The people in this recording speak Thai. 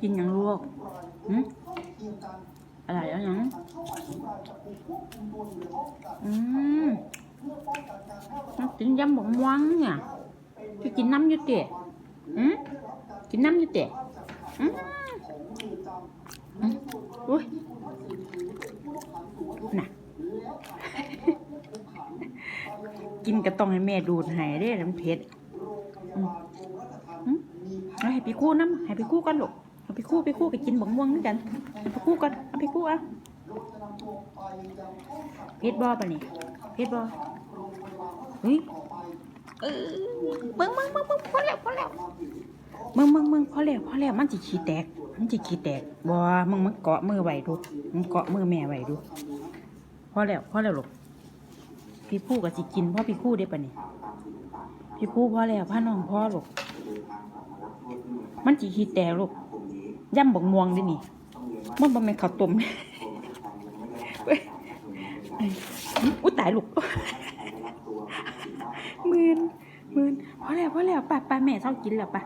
กินยังลูกหืมอะไรแล้วยังอืมมันกินยำบกม่วงเนี่ยจะกินน้ำยูเตะอืมกินน้ำยูเตะอืมอุ้ยน่ะกินก็ต้องให้แม่ดูดให้เด้น้ำเผ็ดอืมให้พี่คู่น้ำให้พี่คู่กันลูก เอาพี่คู่พี่คู่ไปกินบกม่วงด้วยกันเอาพี่คู่กันเอาพี่คู่อะเผ็ดบ่ปะนี่เผ็ดบ่เฮ้ยเออมึงมึงมึงมึงพอแล้วพอแล้วมึงมึงมึงพอแล้วพอแล้วมันจะขี้แตก มันจะขี้แตกบ่มึงมันเกาะมือไว้ดูมึงเกาะมือแม่ไว้ดูพอแล้วพอแล้วลูกพี่คู่กับสิกินพ่อพี่คู่ได้ปะนี่พี่คู่พ่อแล้วพ่อน้องพ่อลูกมันจีขี้แตกลูก ย่ำบกม่วงดินี่มันบ่แม่นข้าวต้มอุ้ยตายลูกมื่นมื่นพอแล้วพอแล้วป้าป้าแม่เศร้ากินแล้วป้า